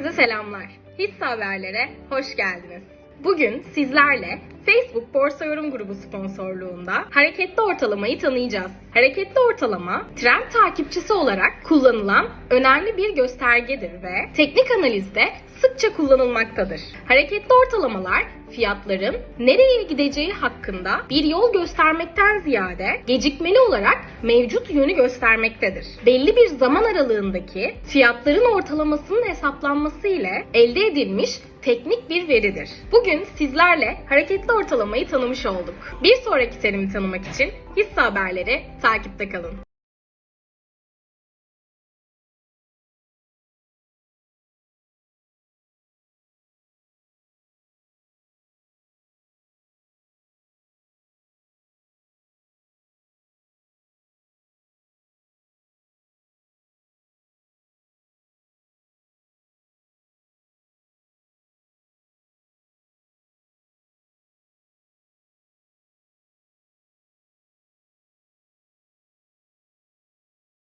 Herkese selamlar. Hisse haberlere hoş geldiniz. Bugün sizlerle Facebook Borsa Yorum Grubu sponsorluğunda hareketli ortalamayı tanıyacağız. Hareketli ortalama, trend takipçisi olarak kullanılan önemli bir göstergedir ve teknik analizde sıkça kullanılmaktadır. Hareketli ortalamalar fiyatların nereye gideceği hakkında bir yol göstermekten ziyade gecikmeli olarak mevcut yönü göstermektedir. Belli bir zaman aralığındaki fiyatların ortalamasının hesaplanması ile elde edilmiş teknik bir veridir. Bugün sizlerle hareketli ortalamayı tanımış olduk. Bir sonraki terimi tanımak için hisse haberleri takipte kalın.